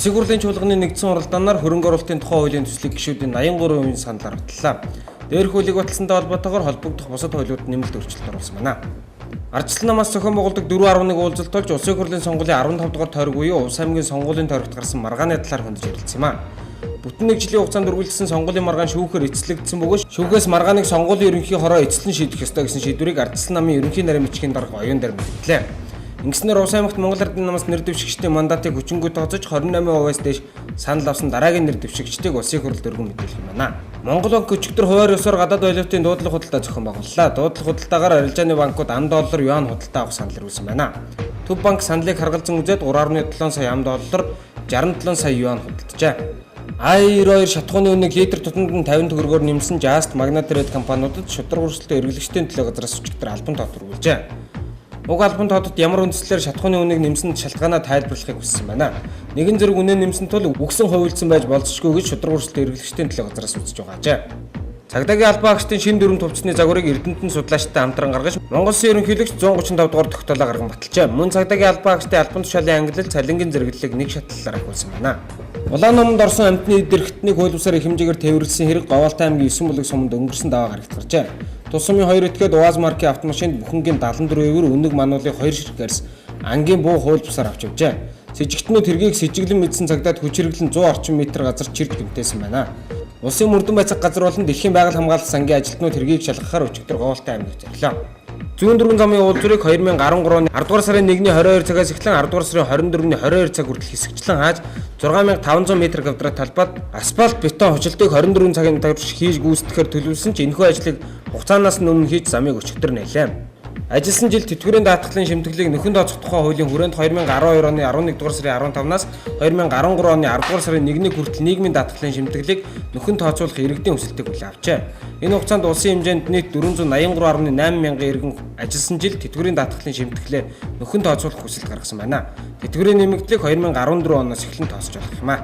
Улсын хурлын чуулганы нэгдсэн уралдаанаар хөрөнгө оруулалтын тухай хуулийн төслийг гишүүдийн 83% санал аргатлаа. Дээрх хуулийг баталсантай холбоотойгоор холбогдох бусад хуулиуд нэмэлт өөрчлөлт оруулсан байна. Ардчилсан намаас зохион байгуулдаг 4.1 уулзалт болж Улсын хурлын сонгуулийн 15 дугаар тойрог буюу Улс аймгийн сонгуулийн тойрогт гарсан маргааны талаар хөндөж ярилцсан юм а. Бүтэн нэг жилийн хугацаанд үргэлжилсэн сонгуулийн маргаан шүүхээр эцэслэгдсэн бөгөөд шүүхээс маргааныг сонгуулийн ерөнхий хороо эцэслэн шийдэх ёстой гэсэн шийдвэрийг ардчилсан намын ерөнхий нарийн бичгийн дарга оюун дээр мэдгэлээ. Ингэснээр Улс аймагт Монгол Ардын намаас нэр дэвшигчдийн мандатыг хүчингү тооцож 28%-аас дээш санал авсан дараагийн нэр дэвшигчдийг улсын хурлд өргөн мэдээлэх юм байна. Монгол банк өчигдөр хуваар ёсоор гадаад валютын дуудлага худалдаа зохион байгууллаа. Дуудлага худалдаагаар арилжааны банкуд ам доллар юан худалдаа авах санал ирүүлсэн байна. Төв банк саналыг харгалзан үзээд 3.7 сая ам доллар 67 сая юан худалджээ. I92 шатхууны үнэг литр тутамд нь 50 төгрөгөөр нэмсэн Just Magna Trade компаниудад шудраг хурцтай эргэлэгчдийн төлөө газраас өчигдөр албан тоод хүргүүлжээ. Уг албан тоодод ямар үндслээр шатхууны үнэг нэмсэн шалтгаанаа тайлбарлахыг хүссэн байна. Нэгэн зэрэг үнэ нэмсэн тул үгсэн хувилдсан байж болзошгүй гэж шудраг үржилт эргэлгчдийн төлөө газраас үзэж байгаа. Цагдаагийн албан агчдын шин дүрм төвчний загварыг Эрдэнэтэн судлаачтай хамтран гаргаж Монгол Улсын ерөнхийлөгч 135 дугаар тогтоолоо гарган баталжээ. Мөн цагдаагийн албан агчдын албан тушаалын ангилал цалингийн зэрэглэлийг нэг шатлалаар ахиулсан байна. Улаан номонд орсон амтны дэрхтний хуулбасаар их хэмжээгээр тээвэрлсэн хэрэг Говьалтай аймгийн 9 бүлэг суманд өнгөрсөн даваа гарагт гарчээ. Тусмын 2 этгээд УАЗ маркийн автомашинд бүхэнгийн 74-ээр үнэг мануулын 2 ширхгээрс ангийн буу хууль бусаар авч явжээ. С ิจ гтнүүд хэргийг с ิจ глэн мэдсэн цагдаад хүчирглэн 100 орчим метр газар чирч гэмтээсэн байна. Улсын мөрдөн байцаг газар болон дэлхийн байгаль хамгаалалт сангийн ажилтнууд хэргийг шалгахаар өчигдөр Говьалтай аймагт зарлаа. Зүүн дөрвөн замын уулзуурыг 2013 оны 10 дугаар сарын 1-ний 22 цагаас эхлэн 10 дугаар сарын 24-ний 22 цаг хүртэл хэсэгчлэн хааж 6500 м квадрат талбайд асфальт бетон хүчилтийг 24 цагийн турш хийж гүйцэтгэхээр төлөвлөсөн ч энэхүү ажлыг хугацаанаас өмнө хийж замыг өчигдөр нэлээ. Ажилласан жил тэтгэврийн даатгалын шимтгэлийг нөхөн тооцох тухай хуулийн хүрээнд 2012 оны 11 дугаар сарын 15-наас 2013 оны 10 дугаар сарын 1-ний хүртэл нийгмийн даатгалын шимтгэлийг нөхөн тооцоолох иргэдийн хүсэлтийг хүлээн авчээ. Энэ хугацаанд улсын хэмжээнд нийт 483.8 мянган иргэн ажилласан жил тэтгэврийн даатгалын шимтгэлээ нөхөн тооцоолох хүсэлт гаргасан байна. Тэтгэврийн нэмэгдлийг 2014 оноос эхлэн тооцож болох юм а.